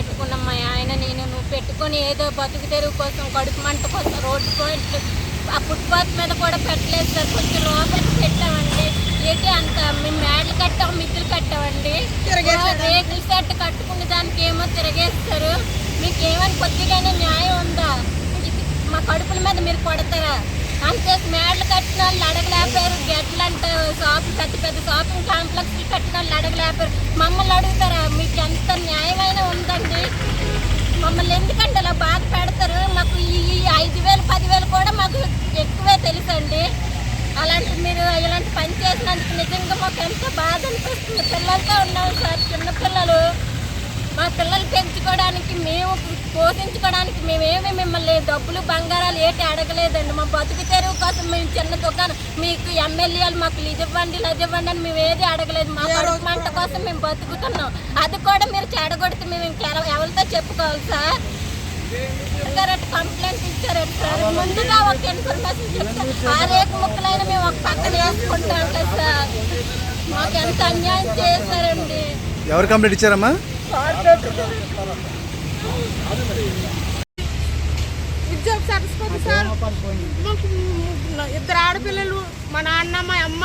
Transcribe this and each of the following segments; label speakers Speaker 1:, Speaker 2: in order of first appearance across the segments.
Speaker 1: పెట్టుకున్నాం మా ఆయన నేను నువ్వు పెట్టుకొని ఏదో బతుకు తెరువు కోసం కడుపు మంట కోసం రోడ్డు పాయింట్ ఆ ఫుట్పాత్ మీద కూడా పెట్టలేదు సార్. కొంచెం లోపలికి పెట్టామండి. ఏంటి అంత మేము మేడలు కట్టాం మిద్దులు కట్టామండి. రేకుల సెట్ కట్టుకునే దానికి ఏమో తిరగేస్తారు. మీకు ఏమని కొద్దిగానే న్యాయం ఉందా? మా కడుపుల మీద మీరు కొడతారా? అంతే మేడలు కట్టిన వాళ్ళు అడగలేపారు గెట్లు అంటే పెద్ద పెద్ద షాపింగ్ కాంప్లెక్స్లు కట్టిన వాళ్ళు అడగలేపారు మమ్మల్ని అడుగుతారా? మీకు ఎంత మమ్మల్ని ఎందుకంటే అలా బాధ పెడతారు? మాకు ఈ ఐదు వేలు పదివేలు కూడా మాకు ఎక్కువే తెలుసండి. అలాంటి మీరు ఇలాంటి పని చేసినందుకు నిజంగా మాకు ఎంతో బాధ అనిపిస్తుంది. పిల్లలతో ఉన్నాం సార్ చిన్నపిల్లలు మా పిల్లలు పెంచుకోవడానికి మేము పోషించుకోవడానికి మేమేమి మిమ్మల్ని డబ్బులు బంగారాలు ఏటి అడగలేదండి. మా బతుకు తెరువు కోసం మేము చిన్న దుకాణం మీకు ఎమ్మెల్యేలు మాకు ఇది ఇవ్వండి అది ఇవ్వండి అని మేము ఏది అడగలేదు. మా మంట కోసం మేము బతుకుతున్నాం. అది కూడా మీరు చెడగొడితే మేము ఇంకెలా చెప్పుకోవాలి సార్. గారు కంప్లైంట్ ఇచ్చారండి సార్. ముందుగా ఒక ఇన్ఫర్మేషన్ చెప్తే. ఆ రేకు ముక్కలైనా మేము ఒక పక్కన వేసుకుంటాం కదా సార్ మాకు ఎంత అన్యాయం చేశారండి.
Speaker 2: ఎవరు కంప్లీట్ ఇచ్చారమ్మా?
Speaker 3: ఉద్యోగ సరస్వతి సార్ మాకు ఇద్దరు ఆడపిల్లలు మా నాన్న మా అమ్మ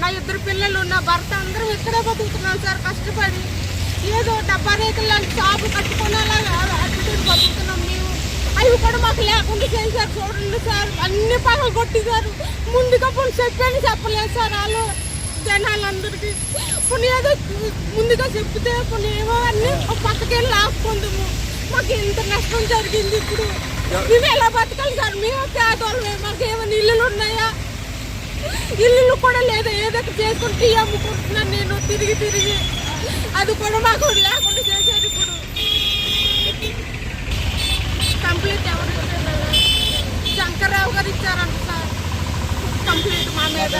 Speaker 3: నా ఇద్దరు పిల్లలు నా భర్త అందరం ఇక్కడే బతుకుతున్నాం సార్ కష్టపడి. ఏదో డబ్బా రేకులు లాంటి షాపు కట్టుకునేలా అడ్డుతో బతుకుతున్నాం మేము. అవి కూడా మాకు లేకుండా చేశారు చూడండి సార్. అన్ని పగలు కొట్టేశారు ముందుగా పోనీ చెప్పాను చెప్పలేదు సార్ వాళ్ళు. జనాలందరికీ కొన్ని ఏదో ముందుగా చెప్తే కొన్ని ఏమో అన్నీ ఒక పక్కకెళ్ళి లాక్కుందాము. మాకు ఇంత నష్టం జరిగింది ఇప్పుడు. మేము ఎలా బతకాలి సార్? మేము పేదవాళ్ళమే మాకు ఏమైనా ఇల్లులు ఉన్నాయా? ఇల్లులు కూడా లేదా? ఏదో ఒకటి చేసుకుని టీ అమ్ముకుంటున్నాను నేను. తిరిగి తిరిగి. అది కూడా మాకు లేకుండా చేశారు ఇప్పుడు కంప్లీట్ ఎవరు ఇచ్చారు? శంకర్రావు గారు ఇచ్చారంట సార్ కంప్లీట్ మా మీద